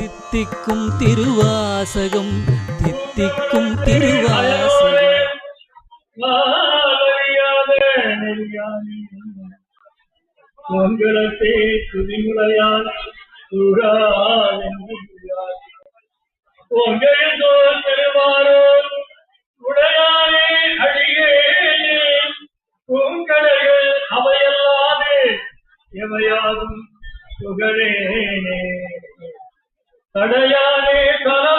தித்திக்கும் திருவாசகம் தித்திக்கும் திருவாசகம். மங்களத்தை துதிமுறையால் உங்களோ பெருமாறோ உடையானே அடியேனே. பூங்கலைகள் அவையல்லாது எவையாதும் புகழேனே தடையானே தலவாணி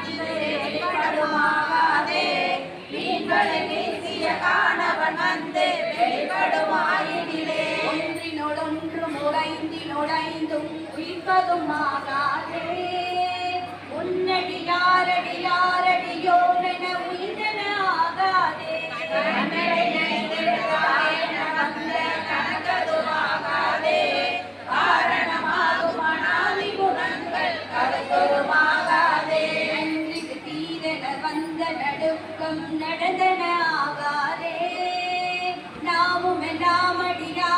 வெளிப்படுமாகாதே. மீன்களை வீசிய காணவன் வந்து வெளிப்படுமாயினிலே. ஒன்றினோடொன்று முறைந்தினோடைந்தும் பக்கம் நடந்தன ஆகாரே நாமும் நாமடியா